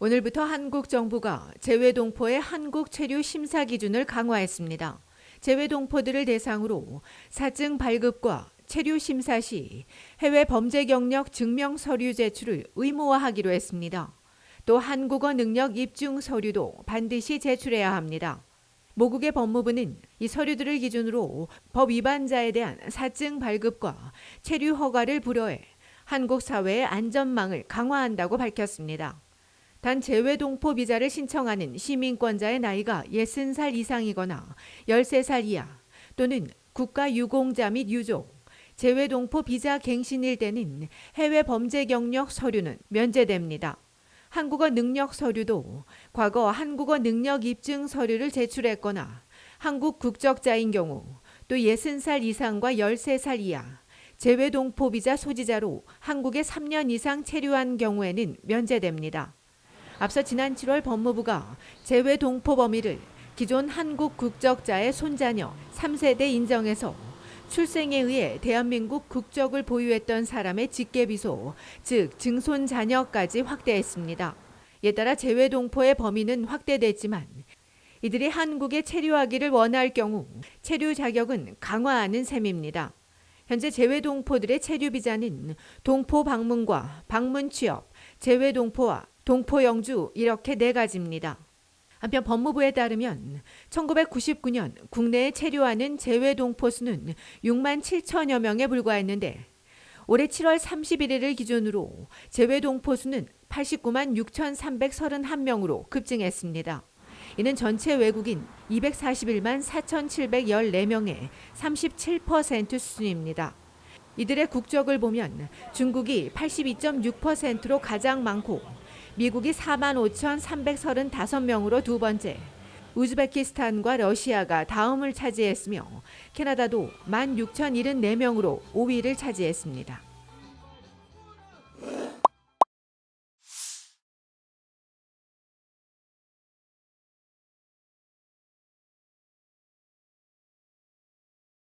오늘부터 한국 정부가 재외 동포의 한국 체류 심사 기준을 강화했습니다. 재외 동포들을 대상으로 사증 발급과 체류 심사 시 해외 범죄 경력 증명 서류 제출을 의무화하기로 했습니다. 또 한국어 능력 입증 서류도 반드시 제출해야 합니다. 모국의 법무부는 이 서류들을 기준으로 법 위반자에 대한 사증 발급과 체류 허가를 불허해 한국 사회의 안전망을 강화한다고 밝혔습니다. 단 재외동포 비자를 신청하는 시민권자의 나이가 60살 이상이거나 13살 이하 또는 국가 유공자 및 유족, 재외동포 비자 갱신일 때는 해외 범죄 경력 서류는 면제됩니다. 한국어 능력 서류도 과거 한국어 능력 입증 서류를 제출했거나 한국 국적자인 경우 또 60살 이상과 13살 이하 재외 동포 비자 소지자로 한국에 3년 이상 체류한 경우에는 면제됩니다. 앞서 지난 7월 법무부가 재외 동포 범위를 기존 한국 국적자의 손자녀 3세대 인정해서 출생에 의해 대한민국 국적을 보유했던 사람의 직계비소, 즉 증손 자녀까지 확대했습니다. 이에 따라 재외 동포의 범위는 확대됐지만 이들이 한국에 체류하기를 원할 경우 체류 자격은 강화하는 셈입니다. 현재 재외 동포들의 체류 비자는 동포 방문과 방문 취업, 재외 동포와 동포 영주 이렇게 네 가지입니다. 한편 법무부에 따르면 1999년 국내에 체류하는 재외 동포 수는 6만 7천여 명에 불과했는데 올해 7월 31일을 기준으로 재외 동포 수는 89만 6,331명으로 급증했습니다. 이는 전체 외국인 241만 4,714명의 37% 수준입니다. 이들의 국적을 보면 중국이 82.6%로 가장 많고 미국이 4만 5,335명으로 두 번째, 우즈베키스탄과 러시아가 다음을 차지했으며 캐나다도 1만 6,074명으로 5위를 차지했습니다.